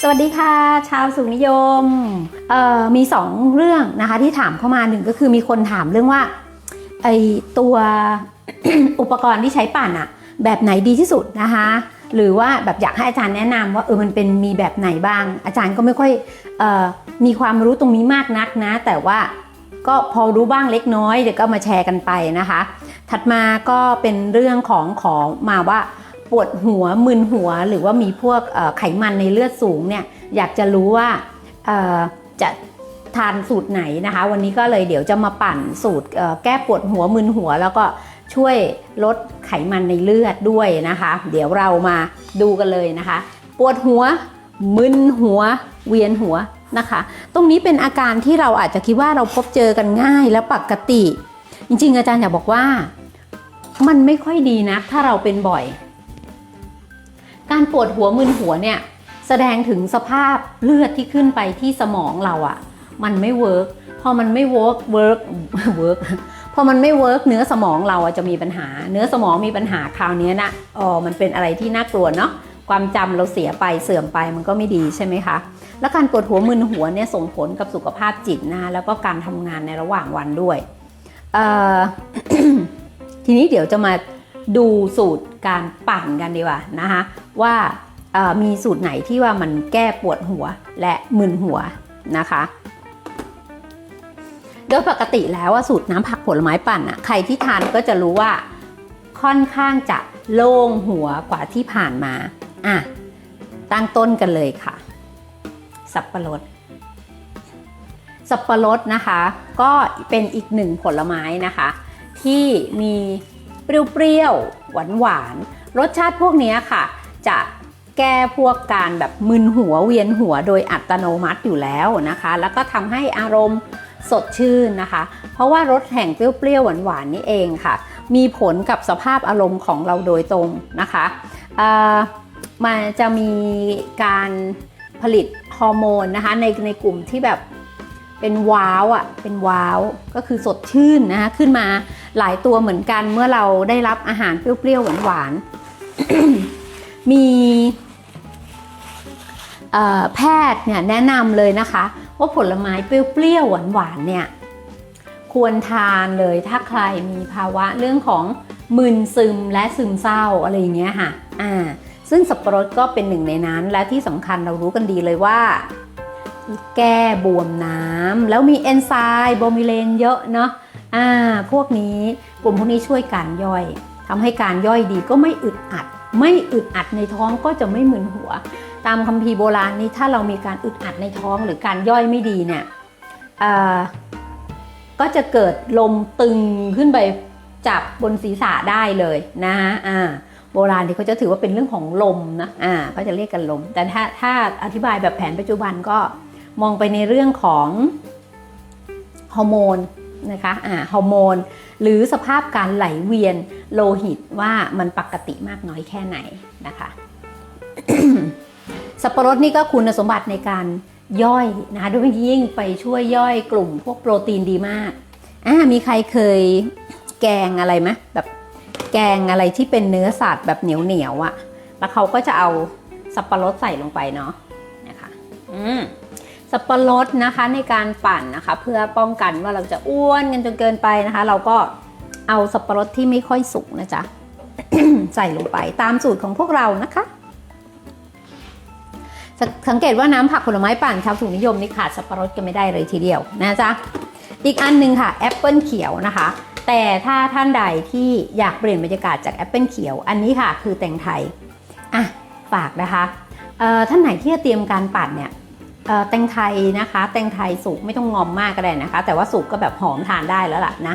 สวัสดีค่ะ ชาวสุนิยมมีสองเรื่องนะคะที่ถามเข้ามาหนึ่งก็คือมีคนถามเรื่องว่าไอตัวอุปกรณ์ที่ใช้ปั่นอะแบบไหนดีที่สุดนะคะหรือว่าแบบอยากให้อาจารย์แนะนำว่าเออมันเป็นมีแบบไหนบ้าง อาจารย์ก็ไม่ค่อยออมีความรู้ตรงนี้มากนักนะ แต่ว่าก็พอรู้บ้างเล็กน้อยเดี๋ยวก็มาแชร์กันไปนะคะ ถัดมาก็เป็นเรื่องของขอมาว่า ปวดหัวมึนหัว หรือว่ามีพวกไขมันในเลือดสูงเนี่ยอยากจะรู้ว่าจะทานสูตรไหนนะคะ วันนี้ก็เลยเดี๋ยวจะมาปั่นสูตรแก้ปวดหัวมึนหัว แล้วก็ช่วยลดไขมันในเลือดด้วยนะคะ เดี๋ยวเรามาดูกันเลยนะคะ ปวดหัวมึนหัว เวียนหัวนะคะ ตรงนี้เป็นอาการที่เราอาจจะคิดว่าเราพบเจอกันง่ายและปกติ จริงๆ อาจารย์อยากบอกว่า มันไม่ค่อยดีนะถ้าเราเป็นบ่อย การปวดหัวมึนหัวเนี่ยแสดงถึงสภาพเลือดที่ขึ้นไปที่สมองเราอะ่ะ มันไม่เวิร์กพอมันไม่เวิร์กเวิร์กเวิร์กพอมันไม่เวิร์กเนื้อสมองเราอะจะมีปัญหา เนื้อสมองมีปัญหาคราวนี้นะอ๋อมันเป็นอะไรที่น่ากลัวเนาะความจำเราเสียไปเสื่อมไปมันก็ไม่ดีใช่ไหมคะ แล้วการปวดหัวมึนหัวเนี่ยส่งผลกับสุขภาพจิตนะแล้วก็การทำงานในระหว่างวันด้วยทีนี้เดี๋ยวจะมา ดูสูตรการปั่นกันดีกว่านะคะว่ามีสูตรไหนที่ว่ามันแก้ปวดหัวและมึนหัวนะคะ โดยปกติแล้วว่าสูตรน้ำผักผลไม้ปั่นอะใครที่ทานก็จะรู้ว่าค่อนข้างจะโล่งหัวกว่าที่ผ่านมาอะตั้งต้นกันเลยค่ะ สับปะรด สับปะรดนะคะ ก็เป็นอีกหนึ่งผลไม้นะคะ ที่มี เปรี้ยวๆ หวานๆ รสชาติพวกนี้ค่ะ จะแก้พวกการแบบมึนหัวเวียนหัวโดยอัตโนมัติอยู่แล้วนะคะ แล้วก็ทำให้อารมณ์สดชื่นนะคะ เพราะว่ารสแห่งเปรี้ยวๆ หวานๆ นี่เองค่ะ มีผลกับสภาพอารมณ์ของเราโดยตรงนะคะมันจะมีการผลิตฮอร์โมนนะคะในในกลุ่มที่แบบ เป็นว้าวอะเป็นว้าวก็คือสดชื่นนะคะขึ้นมาหลายตัวเหมือนกันเมื่อเราได้รับอาหารเปรี้ยวๆหวานๆมีแพทย์เนี่ยแนะนำเลยนะคะ ว่าผลไม้เปรี้ยวๆหวานๆเนี่ยควรทานเลยถ้าใครมีภาวะเรื่องของมึนซึมและซึมเศร้าอะไรอย่างเงี้ยค่ะ อ่า ซึ่งสับปะรดก็เป็นหนึ่งในนั้น และที่สำคัญเรารู้กันดีเลยว่า แก้บวมน้ำแล้วมีเอนไซม์โบมิเลนเยอะเนาะอ่าพวกนี้กลุ่มพวกนี้ช่วยการย่อยทำให้การย่อยดีก็ไม่อึดอัด ไม่อึดอัดในท้องก็จะไม่มึนหัว ตามคัมภีร์โบราณนี้ถ้าเรามีการอึดอัดในท้องหรือการย่อยไม่ดีเนี่ยอ่าก็จะเกิดลมตึงขึ้นไปจับบนศีรษะได้เลยนะฮะอ่าโบราณที่เขาจะถือว่าเป็นเรื่องของลมนะอ่าก็จะเรียกกันลม แต่ถ้าถ้าอธิบายแบบแผนปัจจุบันก็ มองไปในเรื่องของฮอร์โมนนะคะอ่าฮอร์โมน หรือสภาพการไหลเวียนโลหิตว่ามันปกติมากน้อยแค่ไหนนะคะสับปะรดนี่ก็คุณสมบัติในการย่อยนะคะโดยเฉพาะยิ่งไปช่วยย่อยกลุ่มพวกโปรตีนดีมากอ่ามีใครเคยแกงอะไรไหมแบบแกงอะไรที่เป็นเนื้อสัตว์แบบเหนียวเหนียวอะแล้วเขาก็จะเอาสับปะรดใส่ลงไปเนาะนะคะ อืม สับปะรดนะคะในการปั่นนะคะ เพื่อป้องกันว่าเราจะอ้วนกันจนเกินไปนะคะ เราก็เอาสับปะรดที่ไม่ค่อยสุกนะจ๊ะใส่ลงไปตามสูตรของพวกเรานะคะสสังเกตว่าน้ำผักผลไม้ปั่นชาวสูงนิยมนี่ขาดสับปะรดกันไม่ได้เลยทีเดียวนะจ๊ะอีกอันหนึ่งค่ะแอปเปิลเขียวนะคะ แต่ถ้าท่านใดที่อยากเปลี่ยนบรรยากาศจากแอปเปิลเขียว อันนี้ค่ะคือแตงไทยอะฝากนะคะเอ่อท่านไหนที่จะเตรียมการปั่นเนี่ย แตงไทยนะคะ แตงไทยสุกไม่ต้องงอมมากก็ได้นะคะ แต่ว่าสุกก็แบบหอมทานได้แล้วล่ะนะ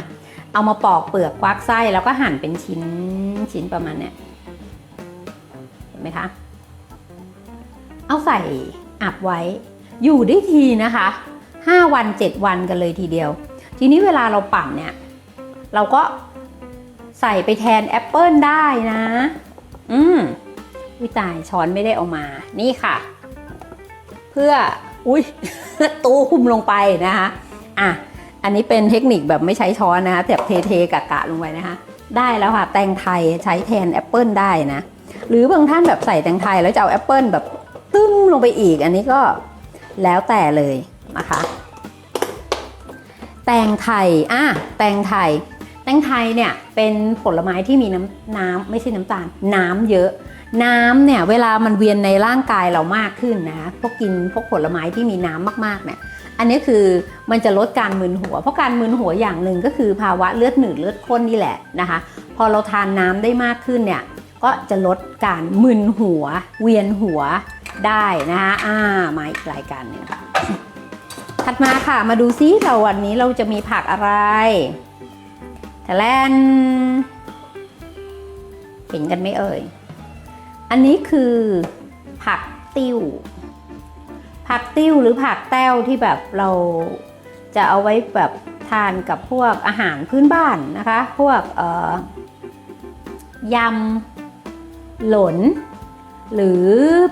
เอามาปอกเปลือกควักไส้แล้วก็หั่นเป็นชิ้นชิ้นประมาณเนี้ยเห็นไหมคะ เอาใส่อับไว้ อยู่ได้ทีนะคะ 5 วัน 7 วันกันเลยทีเดียว ทีนี้เวลาเราปั่นเนี่ย เราก็ใส่ไปแทนแอปเปิลได้นะ อืมวิตายช้อนไม่ได้เอามา นี่ค่ะ พื่ออุ้ยตูคุมลงไปนะคะอะอันนี้เป็นเทคนิคแบบไม่ใช้ช้อนนะคะแบบเทเทๆกะกะลงไปนะคะ ได้แล้วค่ะแตงไทยใช้แทนแอปเปิลได้นะหรือบางท่านแบบใส่แตงไทยแล้วจะเอาแอปเปิลแบบตึ้มลงไปอีก อันนี้ก็แล้วแต่เลยนะคะ แตงไทยอะแตงไทย แตงไทยเนี่ยเป็นผลไม้ที่มีน้ำน้ำไม่ใช่น้ำตาลน้ำเยอะ น้ำเนี่ยเวลามันเวียนในร่างกายเรามากขึ้นนะพวกกินพวกผลไม้ที่มีน้ำมากๆเนี่ยอันนี้คือมันจะลดการมึนหัว เพราะการมึนหัวอย่างหนึ่งก็คือภาวะเลือดหนืดเลือดข้นนี่แหละนะคะ พอเราทานน้ำได้มากขึ้นเนี่ยก็จะลดการมึนหัว เวียนหัวได้นะคะอ่ามาอีกรายการหนึงค่ะถัดมาค่ะมาดูซิเราวันนี้เราจะมีผักอะไรแต่แลนเห็นกันไหมเอ่ย อันนี้คือผักติ้ว ผักติ้วหรือผักแต้วที่แบบเราจะเอาไว้แบบทานกับพวกอาหารพื้นบ้านนะคะ พวกยำหลน หรือ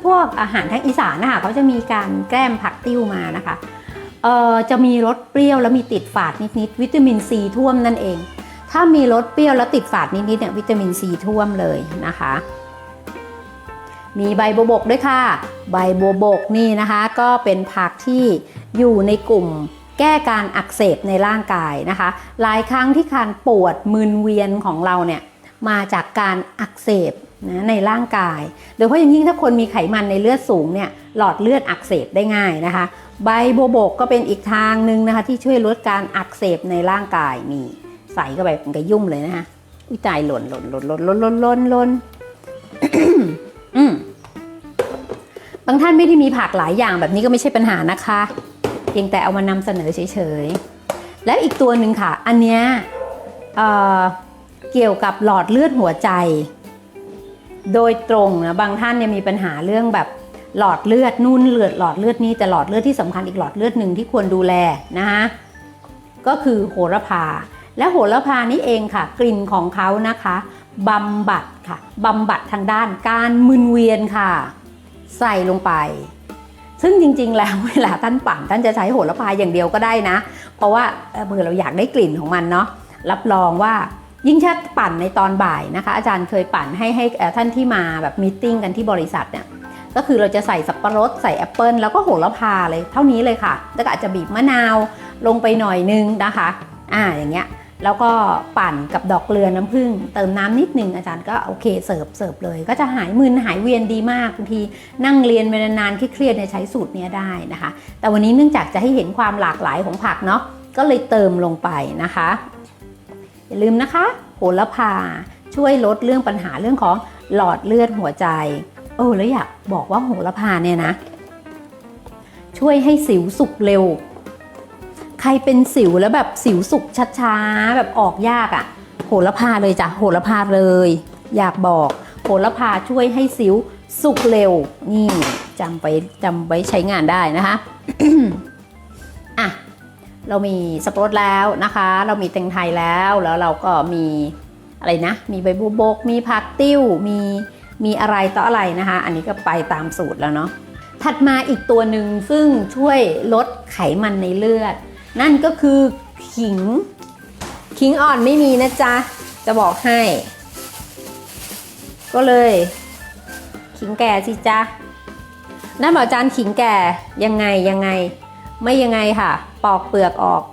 พวกอาหารทางอีสานนะคะเขาจะมีการแกล้มผักติ้วมานะคะเอ่อจะมีรสเปรี้ยวแล้วมีติดฝาดนิดๆวิตามินซีท่วมนั่นเอง ถ้ามีรสเปรี้ยวแล้วติดฝาดนิดๆเนี่ยวิตามินซีท่วมเลยนะคะ มีใบบัวบกด้วยค่ะ ใบบัวบกนี่นะคะ ก็เป็นผักที่อยู่ในกลุ่มแก้การอักเสบในร่างกายนะคะ หลายครั้งที่การปวดมึนเวียนของเราเนี่ยมาจากการอักเสบนะในร่างกาย โดยเฉพาะยิ่งถ้าคนมีไขมันในเลือดสูงเนี่ยหลอดเลือดอักเสบได้ง่ายนะคะ ใบบัวบกก็เป็นอีกทางหนึ่งนะคะ ที่ช่วยลดการอักเสบในร่างกายมีใส่เข้าไปมันก็ยุ่มเลยนะคะอุ้ยตายหล่นหล่นหล่นหล่นหล่นหล่นหล่น อืมบางท่านไม่ได้มีผักหลายอย่างแบบนี้ก็ไม่ใช่ปัญหานะคะ เพียงแต่เอามานำเสนอเฉยๆ แล้วอีกตัวหนึ่งค่ะ อันเนี้ยเเกี่ยวกับหลอดเลือดหัวใจ โดยตรงนะบางท่านเนี่ยมีปัญหาเรื่องแบบหลอดเลือดนู่นเลือดหลอดเลือดนี่แต่หลอดเลือดที่สำคัญอีกหลอดเลือดหนึ่งที่ควรดูแลนะคะก็คือโหระพา และโหระพานี่เองค่ะ กลิ่นของเขานะคะ บำบัดค่ะบำบัดทางด้านการมึนเวียนค่ะ ใส่ลงไป ซึ่งจริงๆ แล้วเวลาท่านปั่นท่านจะใช้โหระพาอย่างเดียวก็ได้นะ เพราะว่าเอ่อเผื่อเราอยากได้กลิ่นของมันเนาะรับรองว่ายิ่งถ้าปั่นในตอนบ่ายนะคะ อาจารย์เคยปั่นให้ให้ท่านที่มาแบบมีตติ้งกันที่บริษัทเนี่ยก็คือเราจะใส่สับปะรดใส่แอปเปิลแล้วก็โหระพาเลยเท่านี้เลยค่ะ แล้วก็อาจจะบีบมะนาวลงไปหน่อยนึงนะคะ อ่าอย่างเงี้ย แล้วก็ปั่นกับดอกเกลือน้ำผึ้งเติมน้ำนิดนึงอาจารย์ก็โอเคเสิร์ฟเสิร์ฟเลย ก็จะหายมึนหายเวียนดีมากบางทีนั่งเรียนไปนานๆเครียดๆใช้สูตรนี้ได้นะคะ แต่วันนี้เนื่องจากจะให้เห็นความหลากหลายของผักเนาะก็เลยเติมลงไปนะคะ อย่าลืมนะคะ โหระพาช่วยลดเรื่องปัญหาเรื่องของหลอดเลือดหัวใจเออแล้วอยากบอกว่าโหระพาเนี่ยนะ ช่วยให้สิวสุกเร็ว ครเป็นสิวแล้วแบบสิวสุกช้าๆแบบออกยากอะ่ะ โหระพาเลยจ้ะโหระพาเลย อยากบอก โหระพาช่วยให้สิวสุกเร็ว นี่จำไปจำไว้ใช้งานได้นะคะอะเรามีสปรตแล้วนะคะ เรามีแตงไทยแล้วแล้วเราก็มีอะไรนะ มีใบบัวบก มีผักติ้ว มีมีอะไรต่ออะไรนะคะ อันนี้ก็ไปตามสูตรแล้วเนาะถัดมาอีกตัวหนึ่งซึ่งช่วยลดไขมันในเลือด นั่นก็คือขิง ขิงอ่อนไม่มีนะจ๊ะ จะบอกให้ ก็เลย ขิงแก่สิจ๊ะนั่นบอกจารย์ขิงแก่ยังไงยังไง ไม่ยังไงค่ะ ปอกเปลือกออก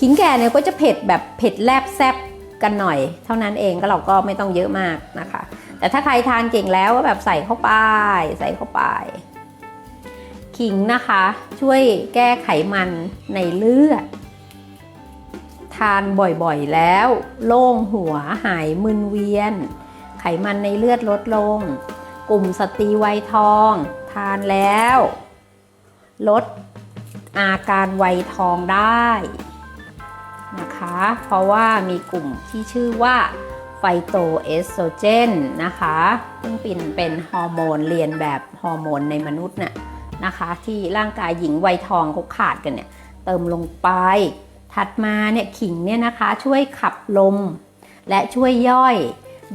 ขิงแก่เนี่ยก็จะเผ็ดแบบเผ็ดแลบแซบกันหน่อย เท่านั้นเองก็เราก็ไม่ต้องเยอะมากนะคะ แต่ถ้าใครทานเก่งแล้วก็แบบใส่เข้าไป ใส่เข้าไป ขิงนะคะ ช่วยแก้ไขมันในเลือด ทานบ่อยๆแล้ว โล่งหัวหายมึนเวียน ไขมันในเลือดลดลง กลุ่มสตรีวัยทอง ทานแล้ว ลดอาการวัยทองได้นะคะ เพราะว่ามีกลุ่มที่ชื่อว่าไฟโตเอสโตรเจนนะคะ ซึ่งเป็นเป็นฮอร์โมนเรียนแบบฮอร์โมนในมนุษย์น่ะ นะคะ ที่ร่างกายหญิงวัยทองเขาขาดกันเนี่ยเติมลงไป ถัดมาเนี่ยขิงเนี่ยนะคะช่วยขับลม และช่วยย่อย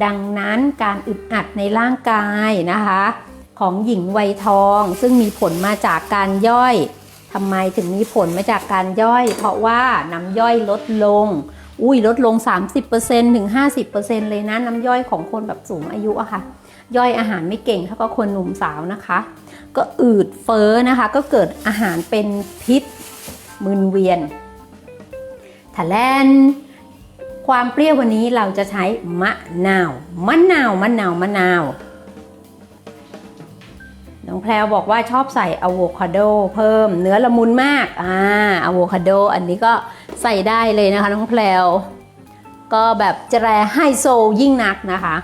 ดังนั้นการอึดอัดในร่างกายนะคะ ของหญิงวัยทองซึ่งมีผลมาจากการย่อยทำไมถึงมีผลมาจากการย่อย เพราะว่าน้ำย่อยลดลง อุ้ยลดลง 30%ถึง 50%เลยนะน้ำย่อยของคนแบบสูงอายุอะค่ะ ย่อยอาหารไม่เก่งเท่ากับคนหนุ่มสาวนะคะ ก็อืดเฟ้อนะคะ ก็เกิดอาหารเป็นพิษมึนเวียนทะแลนความเปรี้ยววันนี้เราจะใช้มะนาว มะนาว มะนาว มะนาว น้องแพรวบอกว่าชอบใส่อะโวคาโดเพิ่มเนื้อละมุนมาก อ่าอะโวคาโดอันนี้ก็ใส่ได้เลยนะคะ น้องแพรวก็แบบจะแรไฮโซยิ่งนักนะคะ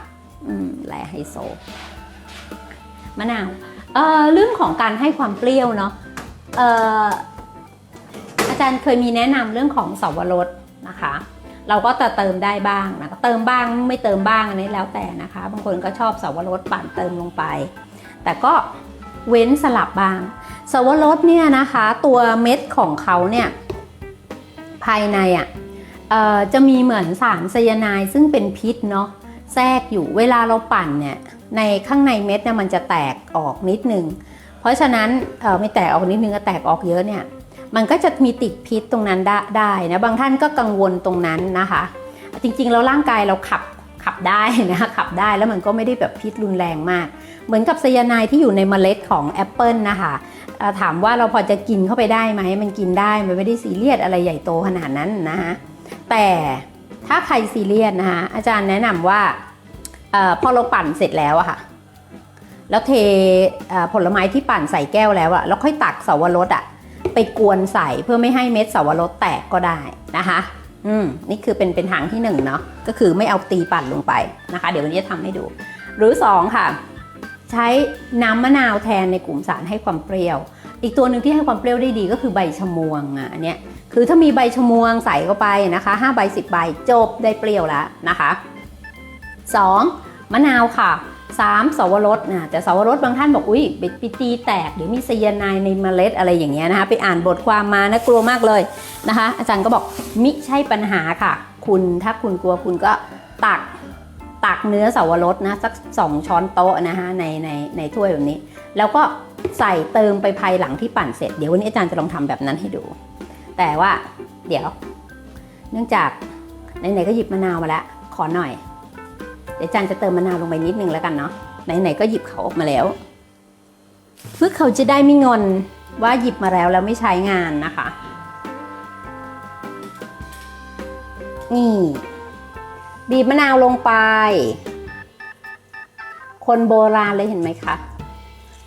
อืมแรไฮโซ มะนาว เอ่อเรื่องของการให้ความเปรี้ยวเนาะเอ่ออาจารย์เคยมีแนะนำเรื่องของสวรสนะคะ เราก็จะเติมได้บ้างนะเติมบ้างไม่เติมบ้างอันนี้แล้วแต่นะคะ บางคนก็ชอบสวรสปั่นเติมลงไป แต่ก็เว้นสลับบ้าง สวรสเนี่ยนะคะ ตัวเม็ดของเขาเนี่ยภายในอะ่ะจะมีเหมือนสารไซยาไนด์ซึ่งเป็นพิษเนาะแทรกอยู่เวลาเราปั่นเนี่ย ในข้างในเม็ดเนี่ยมันจะแตกออกนิดนึง เพราะฉะนั้นเออไม่แตกออกนิดนึงก็แตกออกเยอะเนี่ยมันก็จะมีติดพิษตรงนั้นได้ได้นะบางท่านก็กังวลตรงนั้นนะคะ จริงๆแล้วร่างกายเราขับขับได้นะขับได้แล้วมันก็ไม่ได้แบบพิษรุนแรงมาก เหมือนกับไซยาไนด์ที่อยู่ในเมล็ดของแอปเปิลนะคะถามว่าเราพอจะกินเข้าไปได้ไหมมันกินได้มันไม่ได้ซีเรียสอะไรใหญ่โตขนาดนั้นนะคะแต่ถ้าใครซีเรียสนะคะอาจารย์แนะนำว่า อพอเราปั่นเสร็จแล้วอะค่ะ แล้วเทผลไม้ที่ปั่นใส่แก้วแล้วอะแล้วค่อยตักเสาวรสอะไปกวนใส่เพื่อไม่ให้เม็ดเสาวรสแตกก็ได้นะคะ อืมนี่คือเป็นเป็นทางที่หนึ่งเนาะก็คือไม่เอาตีปั่นลงไปนะคะ เดี๋ยววันนี้จะทำให้ดู หรือสองค่ะ ใช้น้ำมะนาวแทนในกลุ่มสารให้ความเปรี้ยว อีกตัวหนึ่งที่ให้ความเปรี้ยวได้ดีก็คือใบชะมวงอะอันเนี้ยคือถ้ามีใบชะมวงใส่เข้าไปนะคะ5ใบ10ใบจบได้เปรี้ยวแล้วนะคะ 2. มะนาวค่ะสามสวรสนะแต่สวรสบางท่านบอกอุ้ยไปปตีแตกหรือมีไซยาไนในเมล็ดอะไรอย่างเงี้ยนะคะไปอ่านบทความมานะกลัวมากเลยนะคะ อาจารย์ก็บอกมิใช่ปัญหาค่ะ คุณถ้าคุณกลัวคุณก็ตักตักเนื้อสวรสนะสัก 2 ช้อนโต๊ะนะคะในในในถ้วยแบบนี้ แล้วก็ใส่เติมไปภายหลังที่ปั่นเสร็จ เดี๋ยววันนี้อาจารย์จะลองทำแบบนั้นให้ดู แต่ว่าเดี๋ยว เนื่องจากไหนๆก็หยิบมะนาวมาแล้วขอหน่อย ดี๋ยวจารย์จะเติมมะนาวลงไปนิดนึงแล้วกันเนาะไหนๆก็หยิบเขาออกมาแล้ว เพื่อเขาจะได้ไม่งอนว่าหยิบมาแล้วแล้วไม่ใช้งานนะคะ นี่บีบมะนาวลงไป คนโบราณเลยเห็นไหมคะ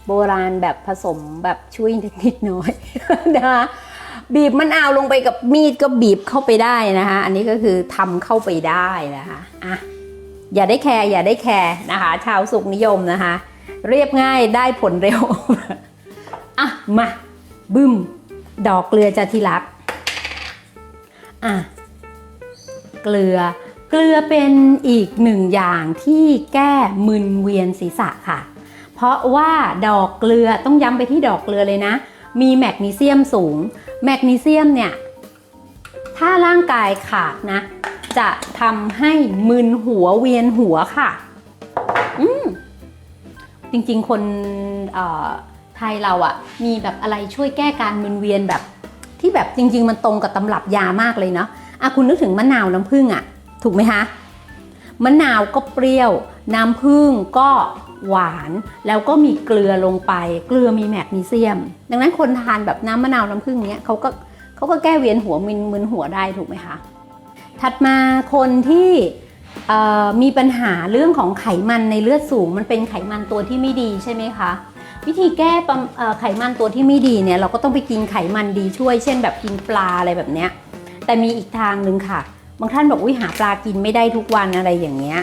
โบราณแบบผสมแบบช่วยนิดน้อยนะคะบีบมะนาวลงไปกับมีดก็บีบเข้าไปได้นะคะ อันนี้ก็คือทำเข้าไปได้นะคะอะ อย่าได้แคร์อย่าได้แคร์นะคะ ชาวสุขนิยมนะคะ เรียบง่ายได้ผลเร็ว อะ มาบึ้ม ดอกเกลือจะที่รัก อะ เกลือ เกลือเป็นอีกหนึ่งอย่างที่แก้มึนเวียนศีรษะค่ะ เพราะว่าดอกเกลือต้องย้ำไปที่ดอกเกลือเลยนะ มีแมกนีเซียมสูง แมกนีเซียมเนี่ย ถ้าร่างกายขาดนะ จะทำให้มึนหัวเวียนหัวค่ะ อืมจริงๆ คนไทยเราอะมีแบบอะไรช่วยแก้การมึนเวียนแบบ ที่แบบจริง ๆ มันตรงกับตำรับยามากเลยเนาะอะคุณนึกถึงมะนาวน้ำผึ้งอะถูกไหมคะมะนาวก็เปรี้ยว น้ำผึ้งก็หวาน แล้วก็มีเกลือลงไป เกลือมีแมกนีเซียม ดังนั้นคนทานแบบน้ำมะนาวน้ำผึ้งเนี้ยเขาก็ เขาก็แก้เวียนหัวมึนมึนหัวได้ถูกไหมคะถัดมาคนที่มีปัญหาเรื่องของไขมันในเลือดสูง มันเป็นไขมันตัวที่ไม่ดีใช่ไหมคะวิธีแก้ไขมันตัวที่ไม่ดีเนี่ยเราก็ต้องไปกินไขมันดีช่วย เช่นแบบกินปลาอะไรแบบเนี้ยแต่มีอีกทางหนึ่งค่ะ บางท่านบอกวิหาปลากินไม่ได้ทุกวันอะไรอย่างเงี้ย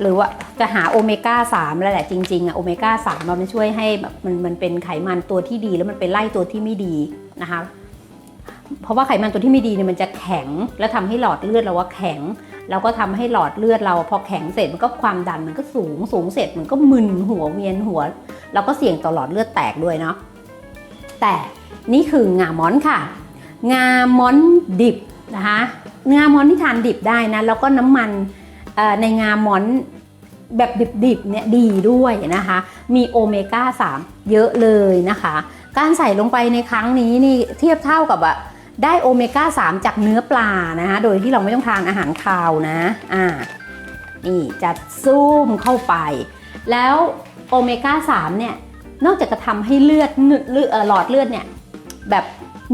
หรือว่าจะหาโอเมก้า3แล้วแหละจริงๆอะโอเมก้า3มันช่วยให้แบบมันมันเป็นไขมันตัวที่ดี แล้วมันไปไล่ตัวที่ไม่ดีนะคะ เพราะว่าไขมันตัวที่ไม่ดีเนี่ยมันจะแข็ง แล้วทำให้หลอดเลือดเราว่าแข็ง แล้วก็ทำให้หลอดเลือดเราพอแข็งเสร็จมันก็ความดันมันก็สูงสูงเสร็จมันก็มึนหัวเวียนหัว แล้วก็เสี่ยงต่อหลอดเลือดแตกด้วยเนาะแต่นี่คืองามอนค่ะ งามอนดิบนะคะงามอนที่ทานดิบได้นะแล้วก็น้ำมันในงามอนแบบดิบๆเนี่ยดีด้วยนะคะ มีโอเมก้า3 เยอะเลยนะคะ การใส่ลงไปในครั้งนี้นี่เทียบเท่ากับอะ ได้โอเมก้า 3 จากเนื้อปลานะคะโดยที่เราไม่ต้องทานอาหารคาวนะอ่านี่จะซูมเข้าไป แล้วโอเมก้า 3 เนี่ย นอกจากจะทำให้เลือดหลอดเลือดเนี่ย แบบ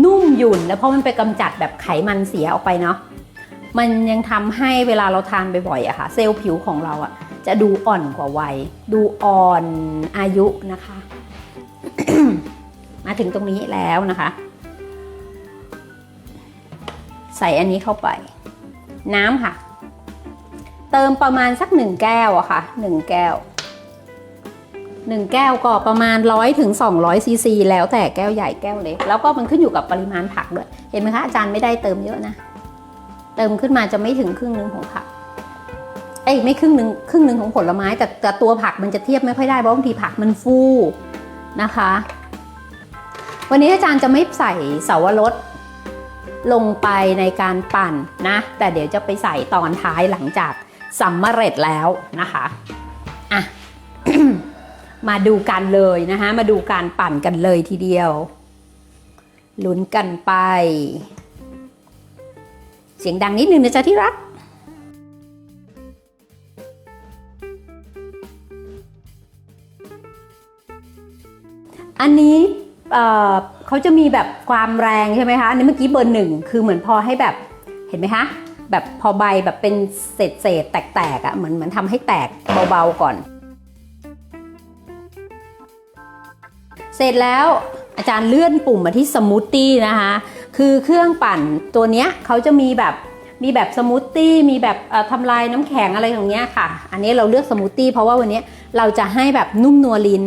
นุ่มหยุ่นแล้วเพราะมันไปกำจัดแบบไขมันเสียออกไปเนาะมันยังทำให้เวลาเราทานบ่อยๆอะค่ะ เซลล์ผิวของเราอะจะดูอ่อนกว่าวัย ดูอ่อนอายุนะคะ มาถึงตรงนี้แล้วนะคะ ใส่อันนี้เข้าไป น้ำค่ะ เติมประมาณสักหนึ่งแก้วอะค่ะหนึ่งแก้วหนึ่งแก้วก็ประมาณร้อยถึงสองร้อยซีซีแล้วแต่แก้วใหญ่แก้วเล็กแล้วก็มันขึ้นอยู่กับปริมาณผักด้วย เห็นไหมคะอาจารย์ไม่ได้เติมเยอะนะ เติมขึ้นมาจะไม่ถึงครึ่งหนึ่งของผักเอ้ยไม่ครึ่งหนึ่งครึ่งหนึ่งของผลไม้ แต่แต่ตัวผักมันจะเทียบไม่ค่อยได้เพราะบางทีผักมันฟูนะคะ วันนี้อาจารย์จะไม่ใส่เสาวรส ลงไปในการปั่นนะ แต่เดี๋ยวจะไปใส่ตอนท้ายหลังจากสำเร็จแล้วนะคะอะมาดูกันเลยนะคะ มาดูการปั่นกันเลยทีเดียวลุ้นกันไป เสียงดังนิดนึงนะจ๊ะที่รักอันนี้ เขาจะมีแบบความแรงใช่ไหมคะอันนี้เมื่อกี้เบอร์หนึ่งคือเหมือนพอให้แบบเห็นไหมคะแบบพอใบแบบเป็นเศษเศษๆแตกๆอะ่ะเหมือนเหมือนทำให้แตกเบาๆก่อน เสร็จแล้วอาจารย์เลื่อนปุ่มมาที่สมูทตี้นะคะ คือเครื่องปั่นตัวเนี้ยเขาจะมีแบบมีแบบสมูทตี้มีแบบทำลายน้ำแข็งอะไรอย่างเงี้ยค่ะ อันนี้เราเลือกสมูทตี้เพราะว่าวันนี้เราจะให้แบบนุ่มนัวลิ้น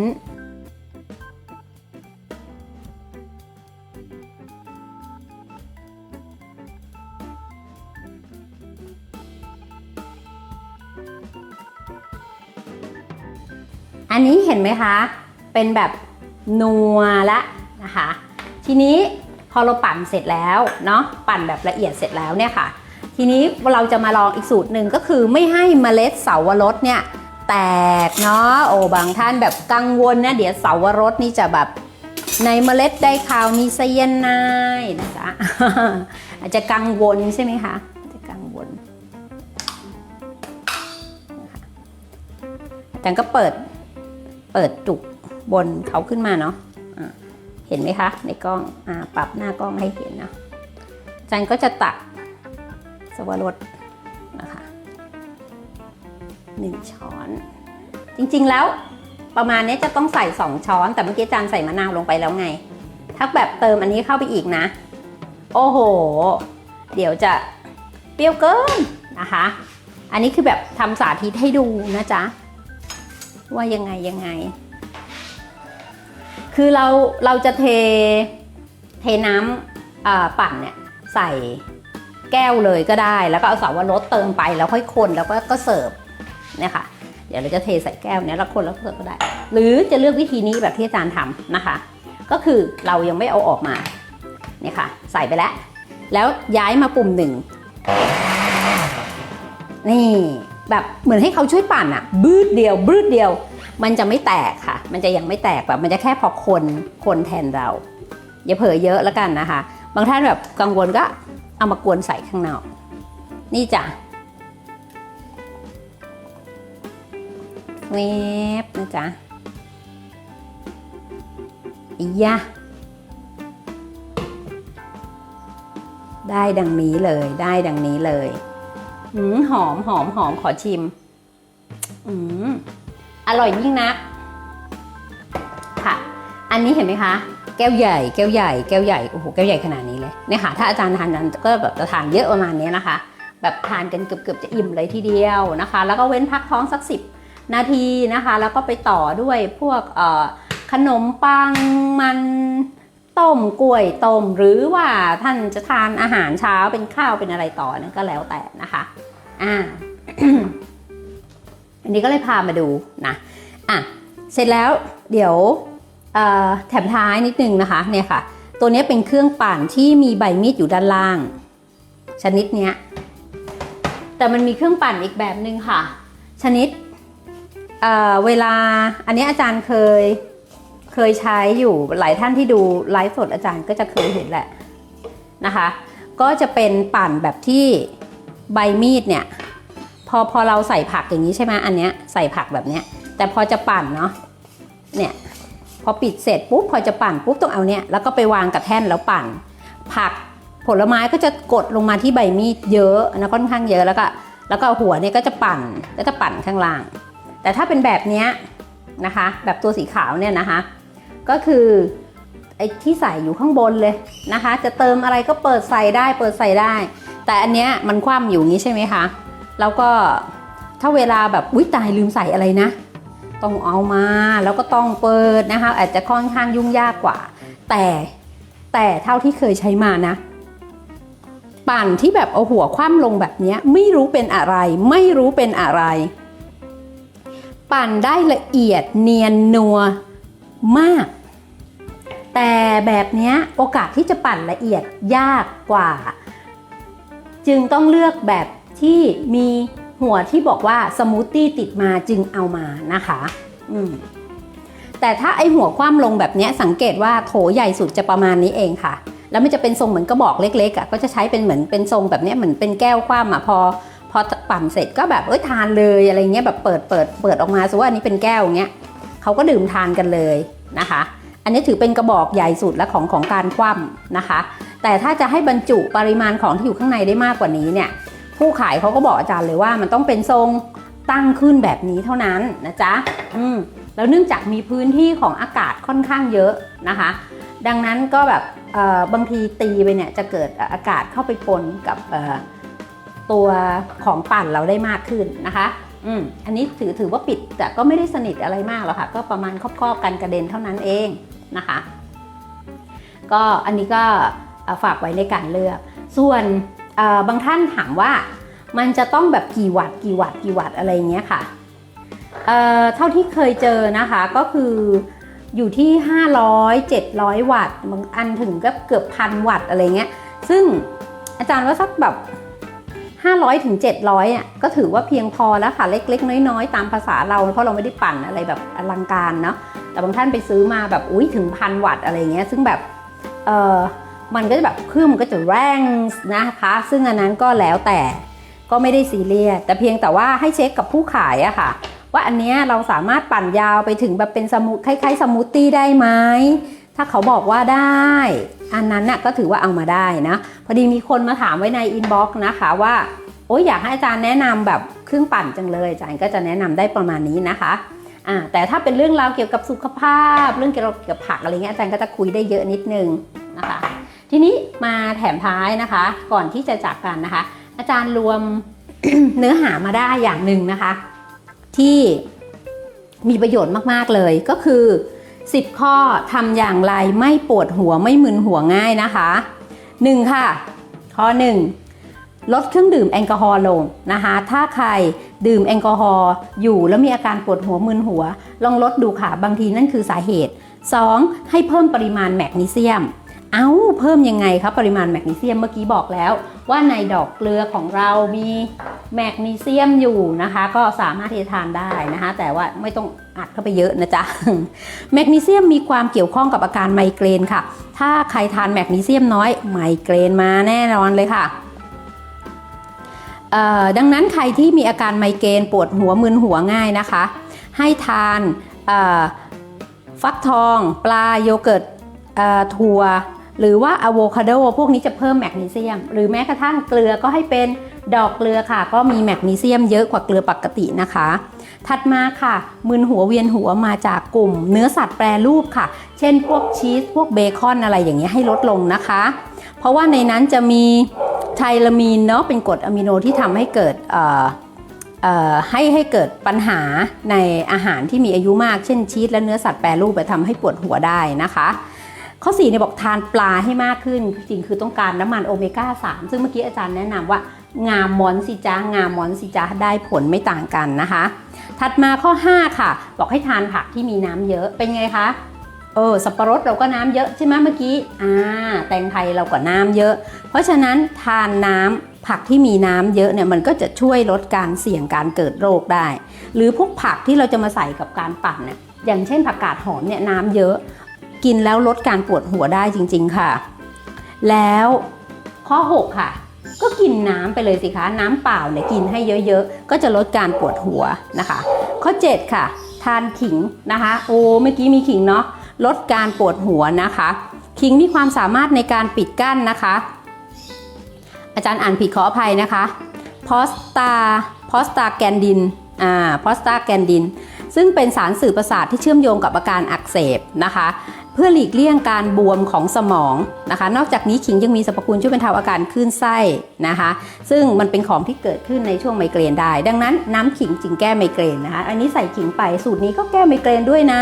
นี้เห็นไหมคะ เป็นแบบนัวละนะคะ ทีนี้พอเราปั่นเสร็จแล้วเนาะปั่นแบบละเอียดเสร็จแล้วเนี่ยค่ะ ทีนี้เราจะมาลองอีกสูตรหนึ่งก็คือไม่ให้เมล็ดเสาวรสเนี่ยแตกเนาะโอ้บางท่านแบบกังวลนะเดี๋ยวเสาวรสนี่จะแบบในเมล็ดได้ข่าวมีไซยาไนด์นะจ๊ะอาจจะกังวลใช่ไหมคะจะกังวลนะคะอาจารย์ก็เปิด เปิดจุกบนเขาขึ้นมาเนาะะเห็นไหมคะ ในกล้องอปรับหน้ากล้องให้เห็นเนาะจารย์ก็จะตักสวรสนะคะหนึ่งช้อน จริงๆแล้วประมาณนี้จะต้องใส่ 2 ช้อน แต่เมื่อกี้จารย์ใส่มะนาวลงไปแล้วไง ถ้าแบบเติมอันนี้เข้าไปอีกนะ โอ้โห เดี๋ยวจะเปรี้ยวเกินนะคะ อันนี้คือแบบทำสาธิตให้ดูนะจ๊ะ ว่ายังไงยังไง คือเราเราจะเทเทน้ำปั่นเนี่ยใส่แก้วเลยก็ได้ แล้วก็เอาสาวรสเติมไปแล้วค่อยคนแล้วก็ก็เสิร์ฟเนี่ยค่ะ เดี๋ยวเราจะเทใส่แก้วเนี้ยแล้วคนแล้วเสิร์ฟก็ได้ หรือจะเลือกวิธีนี้แบบที่อาจารย์ทำนะคะ ก็คือเรายังไม่เอาออกมาเนี่ยค่ะ ใส่ไปแล้ว แล้วย้ายมาปุ่มหนึ่งนี่ แบบเหมือนให้เขาช่วยปั่นอะบืดเดียวบืดเดียว มันจะไม่แตกค่ะ มันจะยังไม่แตกแบบมันจะแค่พอคนคนแทนเรา อย่าเผลอเยอะแล้วกันนะคะ บางท่านแบบกังวลก็เอามากวนใส่ข้างนอก นี่จ้ะเวบนะจ๊ะอียะได้ดังนี้เลย ได้ดังนี้เลย อืมหอมหอมหอมขอชิม อืมอร่อยยิ่งนัก ค่ะ อันนี้เห็นไหมคะ แก้วใหญ่ แก้วใหญ่ แก้วใหญ่ โอ้โห แก้วใหญ่ขนาดนี้เลย เนี่ยค่ะ ถ้าอาจารย์ทานนั้นก็แบบจะทานเยอะประมาณนี้นะคะ แบบทานกันเกือบๆจะอิ่มเลยทีเดียวนะคะ แล้วก็เว้นพักท้องสักสิบนาทีนะคะ แล้วก็ไปต่อด้วยพวกขนมปังมัน ต้มกล้วยต้มหรือว่าท่านจะทานอาหารเช้าเป็นข้าวเป็นอะไรต่อนั่นก็แล้วแต่นะคะอ่าอันนี้ก็เลยพามาดูนะอะเสร็จแล้วเดี๋ยวแถมท้ายนิดนึงนะคะเนี่ยค่ะ ตัวนี้เป็นเครื่องปั่นที่มีใบมีดอยู่ด้านล่าง ชนิดเนี้ยแต่มันมีเครื่องปั่นอีกแบบหนึ่งค่ะ ชนิดเเวลาอันนี้อาจารย์เคย เคยใช้อยู่หลายท่านที่ดูไลฟ์สดอาจารย์ก็จะเคยเห็นแหละนะคะ ก็จะเป็นปั่นแบบที่ใบมีดเนี่ย พอพอเราใส่ผักอย่างนี้ใช่ไหมอันเนี้ยใส่ผักแบบเนี้ย แต่พอจะปั่นเนาะเนี่ยพอปิดเสร็จปุ๊บพอจะปั่นปุ๊บต้องเอาเนี่ยแล้วก็ไปวางกับแท่นแล้วปั่น ผักผลไม้ก็จะกดลงมาที่ใบมีดเยอะนะค่อนข้างเยอะแล้วก็แล้วก็หัวเนี่ยก็จะปั่นก็จะปั่นข้างล่าง แต่ถ้าเป็นแบบเนี้ยนะคะ แบบตัวสีขาวเนี่ยนะคะ ก็คือไอ้ที่ใส่อยู่ข้างบนเลยนะคะ จะเติมอะไรก็เปิดใส่ได้เปิดใส่ได้ แต่อันเนี้ยมันคว่ำอยู่งี้ใช่ไหมคะ แล้วก็ถ้าเวลาแบบอุ้ยตายลืมใส่อะไรนะ ต้องเอามาแล้วก็ต้องเปิดนะคะ อาจจะค่อนข้างยุ่งยากกว่า แต่แต่เท่าที่เคยใช้มานะ ปั่นที่แบบเอาหัวคว่ำลงแบบเนี้ยไม่รู้เป็นอะไร ไม่รู้เป็นอะไร ปั่นได้ละเอียดเนียนนัวมาก แต่แบบนี้โอกาสที่จะปั่นละเอียดยากกว่า จึงต้องเลือกแบบที่มีหัวที่บอกว่าสมูทตี้ติดมาจึงเอามานะคะอืมแต่ถ้าไอหัวคว่ำลงแบบนี้สังเกตว่าโถใหญ่สุดจะประมาณนี้เองค่ะ แล้วมันจะเป็นทรงเหมือนกระบอกเล็กๆอะก็จะใช้เป็นเหมือนเป็นทรงแบบนี้เหมือนเป็นแก้วคว่ำอะพอพอปั่นเสร็จก็แบบเอ้ยทานเลยอะไรเงี้ยแบบเปิดเปิดเปิดออกมาสมมติว่าอันนี้เป็นแก้วเงี้ยเขาก็ดื่มทานกันเลยนะคะ อันนี้ถือเป็นกระบอกใหญ่สุดและของของการคว่ำนะคะ แต่ถ้าจะให้บรรจุปริมาณของที่อยู่ข้างในได้มากกว่านี้เนี่ยผู้ขายเขาก็บอกอาจารย์เลยว่ามันต้องเป็นทรงตั้งขึ้นแบบนี้เท่านั้นนะจ๊ะอืมแล้วเนื่องจากมีพื้นที่ของอากาศค่อนข้างเยอะนะคะ ดังนั้นก็แบบเอ่อบางทีตีไปเนี่ยจะเกิดอากาศเข้าไปปนกับตัวของปั่นเราได้มากขึ้นนะคะอืมอันนี้ถือถือว่าปิดแต่ก็ไม่ได้สนิทอะไรมากหรอกค่ะ ก็ประมาณครอบๆกันกระเด็นเท่านั้นเอง นะคะ ก็อันนี้ก็ฝากไว้ในการเลือก ส่วนบางท่านถามว่ามันจะต้องแบบกี่วัตต์กี่วัตต์กี่วัตต์อะไรเงี้ยค่ะเเท่าที่เคยเจอนะคะก็คืออยู่ที่ 500 700 วัตต์บางอันถึงก็เกือบพันวัตต์อะไรเงี้ย ซึ่งอาจารย์ว่าสักแบบ 500ถึง700อะก็ถือว่าเพียงพอแล้วค่ะ เล็ก ๆ น้อย ๆ ตามภาษาเรา เพราะเราไม่ได้ปั่นอะไรแบบอลังการเนาะแต่บางท่านไปซื้อมาแบบอุ้ยถึงพันวัตต์อะไรเงี้ยซึ่งแบบเออมันก็จะแบบเครื่องมันก็จะแรงนะคะ ซึ่งอันนั้นก็แล้วแต่ก็ไม่ได้ซีเรียสแต่เพียงแต่ว่าให้เช็คกับผู้ขายอะค่ะ ว่าอันเนี้ยเราสามารถปั่นยาวไปถึงแบบเป็นสมูทคล้ายๆสมูทตี้ได้ไหม ถ้าเขาบอกว่าได้ อันนั้นน่ะก็ถือว่าเอามาได้นะ พอดีมีคนมาถามไว้ในอินบ็อกซ์นะคะว่า โอ้ยอยากให้อาจารย์แนะนำแบบเครื่องปั่นจังเลยอาจารย์ก็จะแนะนำได้ประมาณนี้นะคะอ่าแต่ถ้าเป็นเรื่องราวเกี่ยวกับสุขภาพ เรื่องเกี่ยวกับผักอะไรเงี้ยอาจารย์ก็จะคุยได้เยอะนิดนึงนะคะ ทีนี้มาแถมท้ายนะคะ ก่อนที่จะจากกันนะคะ อาจารย์รวมเนื้อหามาได้อย่างหนึ่งนะคะ ที่มีประโยชน์มากๆเลยก็คือ 10 ข้อทำอย่างไรไม่ปวดหัวไม่มึนหัวง่ายนะคะ 1 ค่ะ ข้อ 1 ลดเครื่องดื่มแอลกอฮอล์ลงนะคะ ถ้าใครดื่มแอลกอฮอล์อยู่แล้วมีอาการปวดหัวมึนหัว ลองลดดูค่ะ บางทีนั่นคือสาเหตุ 2. ให้เพิ่มปริมาณแมกนีเซียม เอา้าเพิ่มยังไงครับปริมาณแมกนีเซียมเมื่อกี้บอกแล้ว ว่าในดอกเกลือของเรามีแมกนีเซียมอยู่นะคะ ก็สามารถที่จะทานได้นะคะ แต่ว่าไม่ต้องอัดเข้าไปเยอะนะจ๊ะแมกนีเซียมมีความเกี่ยวข้องกับอาการไมเกรนค่ะ ถ้าใครทานแมกนีเซียมน้อยไมเกรนมาแน่นอนเลยค่ะดังนั้นใครที่มีอาการไมเกรนปวดหัวมึนหัวง่ายนะคะ ให้ทานฟักทอง ปลาโยเกิร์ตถั่ว หรือว่าอะโวคาโดพวกนี้จะเพิ่มแมกนีเซียม หรือแม้กระทั่งเกลือก็ให้เป็นดอกเกลือค่ะ ก็มีแมกนีเซียมเยอะกว่าเกลือปกตินะคะ ถัดมาค่ะ มึนหัวเวียนหัวมาจากกลุ่ม เนื้อสัตว์แปรรูปค่ะ เช่นพวกชีสพวกเบคอนอะไรอย่างเงี้ยให้ลดลงนะคะ เพราะว่าในนั้นจะมีไทลามีนเนาะเป็นกรดอะมิโนที่ทำให้เกิดเอ่อเอ่อให้ให้เกิดปัญหาในอาหารที่มีอายุมาก เช่นชีสและเนื้อสัตว์แปรรูปไปทำให้ปวดหัวได้นะคะ ข้อ4เนี่ยบอกทานปลาให้มากขึ้น จริงคือต้องการน้ำมันโอเมก้า 3 ซึ่งเมื่อกี้อาจารย์แนะนำว่างามมอนสิจ้างามมอนสิจ้าได้ผลไม่ต่างกันนะคะ ถัดมาข้อ 5 ค่ะ บอกให้ทานผักที่มีน้ำเยอะเป็นไงคะเออสับปะรดเราก็น้ำเยอะใช่ไหมเมื่อกี้อ่าแตงไทยเราก็น้ำเยอะ เพราะฉะนั้นทานน้ำผักที่มีน้ำเยอะเนี่ยมันก็จะช่วยลดการเสี่ยงการเกิดโรคได้ หรือพวกผักที่เราจะมาใส่กับการปั่นเนี่ยอย่างเช่นผักกาดหอมเนี่ยน้ำเยอะ กินแล้วลดการปวดหัวได้จริง ๆ ค่ะ แล้วข้อ 6 ค่ะ ก็กินน้ำไปเลยสิคะ น้ำเปล่าเนี่ยกินให้เยอะๆ ก็จะลดการปวดหัวนะคะ ข้อ 7 ค่ะ ทานขิงนะคะ โอ้เมื่อกี้มีขิงเนาะลดการปวดหัวนะคะ ขิงมีความสามารถในการปิดกั้นนะคะ อาจารย์อ่านผิดขออภัยนะคะพอสตาพอสตาแกนดินอ่าพอสตาแกนดิน ซึ่งเป็นสารสื่อประสาทที่เชื่อมโยงกับอาการอักเสบนะคะ เพื่อหลีกเลี่ยงการบวมของสมองนะคะ นอกจากนี้ขิงยังมีสรรพคุณช่วยบรรเทาอาการคลื่นไส้นะคะ ซึ่งมันเป็นของที่เกิดขึ้นในช่วงไมเกรนได้ ดังนั้นน้ำขิงจึงแก้ไมเกรนนะคะ อันนี้ใส่ขิงไปสูตรนี้ก็แก้ไมเกรนด้วยนะ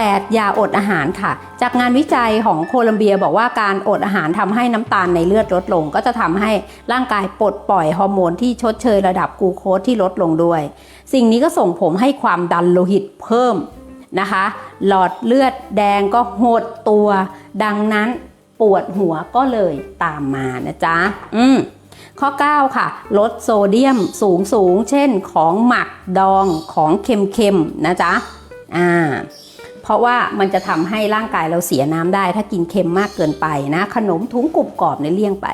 8. ยาอดอาหารค่ะ จากงานวิจัยของโคลัมเบียบอกว่าการอดอาหารทำให้น้ำตาลในเลือดลดลง ก็จะทำให้ร่างกายปลดปล่อยฮอร์โมนที่ชดเชยระดับกูโคสที่ลดลงด้วย สิ่งนี้ก็ส่งผมให้ความดันโลหิตเพิ่ม นะคะ หลอดเลือดแดงก็หดตัว ดังนั้นปวดหัวก็เลยตามมานะจ๊ะ อืมข้อ 9 ค่ะ ลดโซเดียมสูงสูง เช่นของหมักดองของเค็มๆ นะจ๊ะ อ่า เพราะว่ามันจะทำให้ร่างกายเราเสียน้ำได้ ถ้ากินเค็มมากเกินไปนะ ขนมถุงกรุบกรอบในเลี่ยงไป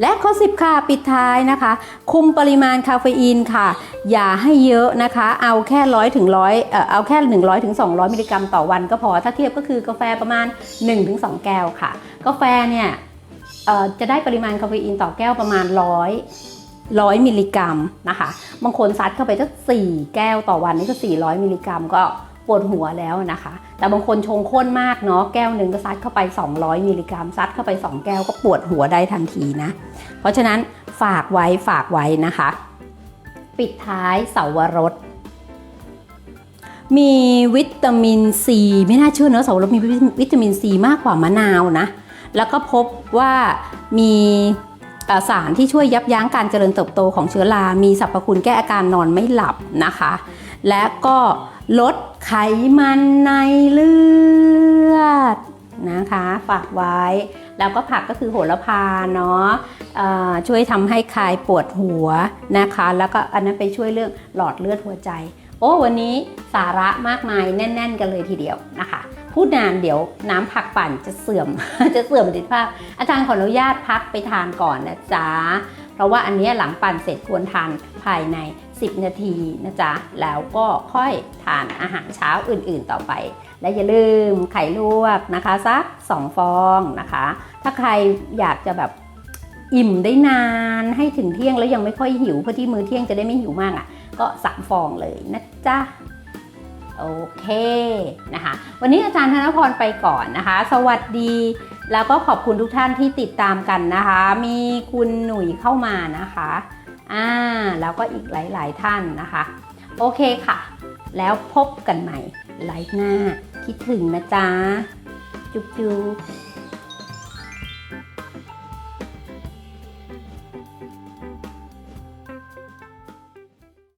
และข้อ 10 ค่ะ ปิดท้ายนะคะ คุมปริมาณคาเฟอีนค่ะ อย่าให้เยอะนะคะ เอาแค่ร้อยถึงร้อยเออเอาแค่ 100ถึง200มิลลิกรัมต่อวันก็พอ ถ้าเทียบก็คือกาแฟประมาณ 1-2 แก้วค่ะ กาแฟเนี่ยเออจะได้ปริมาณคาเฟอีนต่อแก้วประมาณ100 100มิลลิกรัมนะคะ บางคนซัดเข้าไปสัก4แก้วต่อวันนี่ก็ 400 มิลลิกรัมก็ ปวดหัวแล้วนะคะ แต่บางคนชงข้นมากเนาะแก้วหนึ่งก็ซัดเข้าไป 200 มิลลิกรัมซัดเข้าไป 2 แก้วก็ปวดหัวได้ทันทีนะ เพราะฉะนั้นฝากไว้ฝากไว้นะคะ ปิดท้ายเสาวรสมีวิตามินซีไม่น่าเชื่อเนอะเสาวรสมีวิตามินซีมากกว่ามะนาวนะ แล้วก็พบว่ามีสารที่ช่วยยับยั้งการเจริญเติบโตของเชื้อรา มีสรรพคุณแก้อาการนอนไม่หลับนะคะ และก็ ลดไขมันในเลือดนะคะ ฝากไว้ แล้วก็ผักก็คือโหระพาเนาะช่วยทำให้คลายปวดหัวนะคะ แล้วก็อันนั้นไปช่วยเรื่องหลอดเลือดหัวใจ โอ้วันนี้สาระมากมายแน่น ๆ กันเลยทีเดียวนะคะพูดนานเดี๋ยวน้ำผักปั่นจะเสื่อมจะเสื่อมประสิทธิภาพ อาจารย์ขออนุญาตพักไปทานก่อนนะจ๊ะเพราะว่าอันนี้หลังปั่นเสร็จควรทานภายใน 10 นาทีนะจ๊ะ แล้วก็ค่อยทานอาหารเช้าอื่นๆต่อไป และอย่าลืมไข่ลวกนะคะสัก 2 ฟองนะคะ ถ้าใครอยากจะแบบอิ่มได้นานให้ถึงเที่ยงแล้วยังไม่ค่อยหิวเพื่อที่มื้อเที่ยงจะได้ไม่หิวมากอะ ก็สามฟองเลยนะจ๊ะโอเคนะคะ วันนี้อาจารย์ธนพรไปก่อนนะคะ สวัสดี แล้วก็ขอบคุณทุกท่านที่ติดตามกันนะคะ มีคุณหนุ่ยเข้ามานะคะ อ่าแล้วก็อีกหลาย ๆ ท่านนะคะ โอเคค่ะ แล้วพบกันใหม่ไลฟ์หน้า คิดถึงนะจ๊ะ จุ๊บๆ